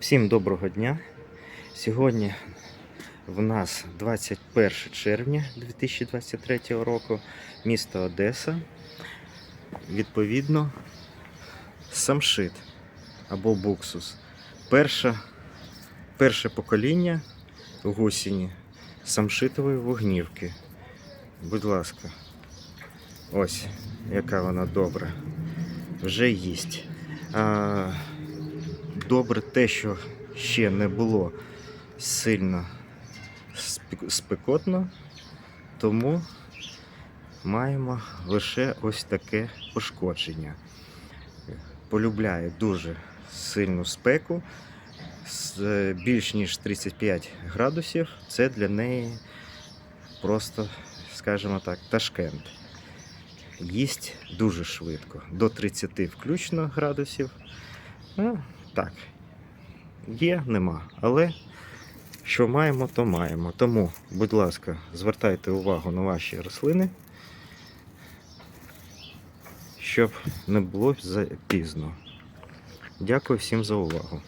Всім доброго дня. Сьогодні в нас 21 червня 2023 року, місто Одеса. Відповідно, самшит або буксус. Перше, перше покоління гусіні самшитової вогнівки. Будь ласка, ось яка вона добра. Вже їсть. Добре те, що ще не було сильно спекотно, тому маємо лише ось таке пошкодження. Полюбляє дуже сильну спеку. Е, більш ніж 35 градусів це для неї просто, скажімо так, ташкент. Їсть дуже швидко, до 30 включно градусів. Ну, так, є, нема. Але що маємо, то маємо. Тому, будь ласка, звертайте увагу на ваші рослини, щоб не було запізно. Дякую всім за увагу.